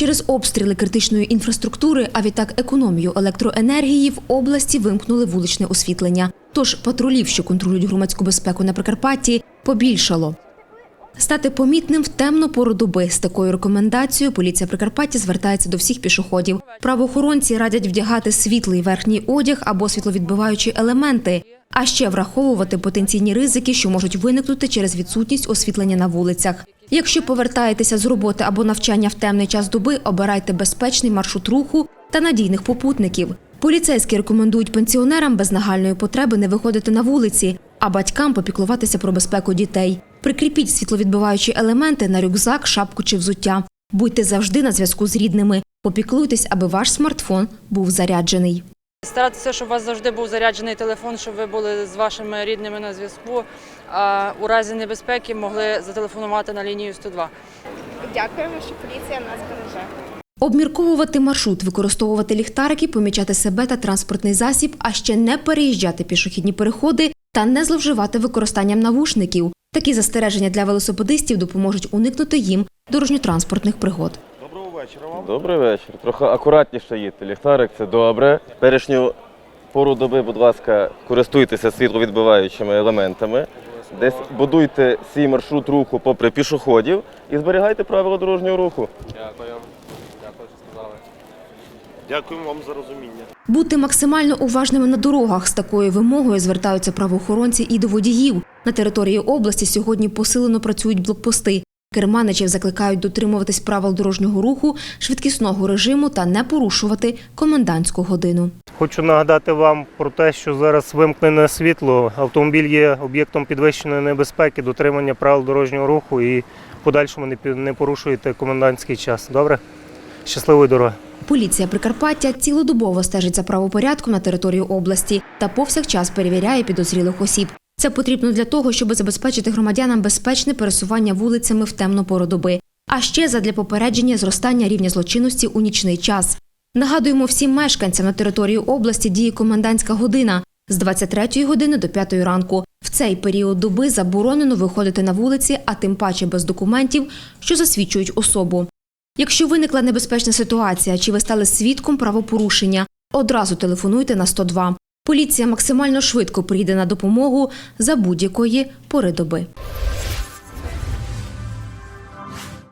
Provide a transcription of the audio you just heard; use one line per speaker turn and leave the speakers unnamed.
Через обстріли критичної інфраструктури, а відтак економію електроенергії в області вимкнули вуличне освітлення. Тож патрулів, що контролюють громадську безпеку на Прикарпатті, побільшало. Стати помітним в темну пору доби з такою рекомендацією поліція Прикарпаття звертається до всіх пішоходів. Правоохоронці радять вдягати світлий верхній одяг або світловідбиваючі елементи, а ще враховувати потенційні ризики, що можуть виникнути через відсутність освітлення на вулицях. Якщо повертаєтеся з роботи або навчання в темний час доби, обирайте безпечний маршрут руху та надійних попутників. Поліцейські рекомендують пенсіонерам без нагальної потреби не виходити на вулиці, а батькам попіклуватися про безпеку дітей. Прикріпіть світловідбиваючі елементи на рюкзак, шапку чи взуття. Будьте завжди на зв'язку з рідними. Попіклуйтесь, аби ваш смартфон був заряджений.
Старатися, щоб у вас завжди був заряджений телефон, щоб ви були з вашими рідними на зв'язку. А у разі небезпеки могли зателефонувати на лінію 102.
Дякуємо, що поліція нас береже.
Обмірковувати маршрут, використовувати ліхтарики, помічати себе та транспортний засіб, а ще не переїжджати пішохідні переходи та не зловживати використанням навушників. Такі застереження для велосипедистів допоможуть уникнути їм дорожньо-транспортних пригод.
Добрий вечір. Трохи акуратніше їдьте. Ліхтарик це добре. Перешню пору доби, будь ласка, користуйтеся світловідбиваючими елементами. Десь будуйте свій маршрут руху попри пішоходів і зберігайте правила дорожнього руху.
Дякуємо вам за розуміння.
Бути максимально уважними на дорогах з такою вимогою звертаються правоохоронці і до водіїв. На території області сьогодні посилено працюють блокпости. Керманичів закликають дотримуватись правил дорожнього руху, швидкісного режиму та не порушувати комендантську годину.
Хочу нагадати вам про те, що зараз вимкнене світло. Автомобіль є об'єктом підвищеної небезпеки, дотримання правил дорожнього руху і в подальшому не порушуєте комендантський час. Добре? Щасливої дороги!
Поліція Прикарпаття цілодобово стежить за правопорядком на території області та повсякчас перевіряє підозрілих осіб. Це потрібно для того, щоб забезпечити громадянам безпечне пересування вулицями в темну пору доби, а ще задля попередження зростання рівня злочинності у нічний час. Нагадуємо всім мешканцям на території області діє комендантська година з 23 години до 5 ранку. В цей період доби заборонено виходити на вулиці, а тим паче без документів, що засвідчують особу. Якщо виникла небезпечна ситуація чи ви стали свідком правопорушення, одразу телефонуйте на 102. Поліція максимально швидко прийде на допомогу за будь-якої пори доби.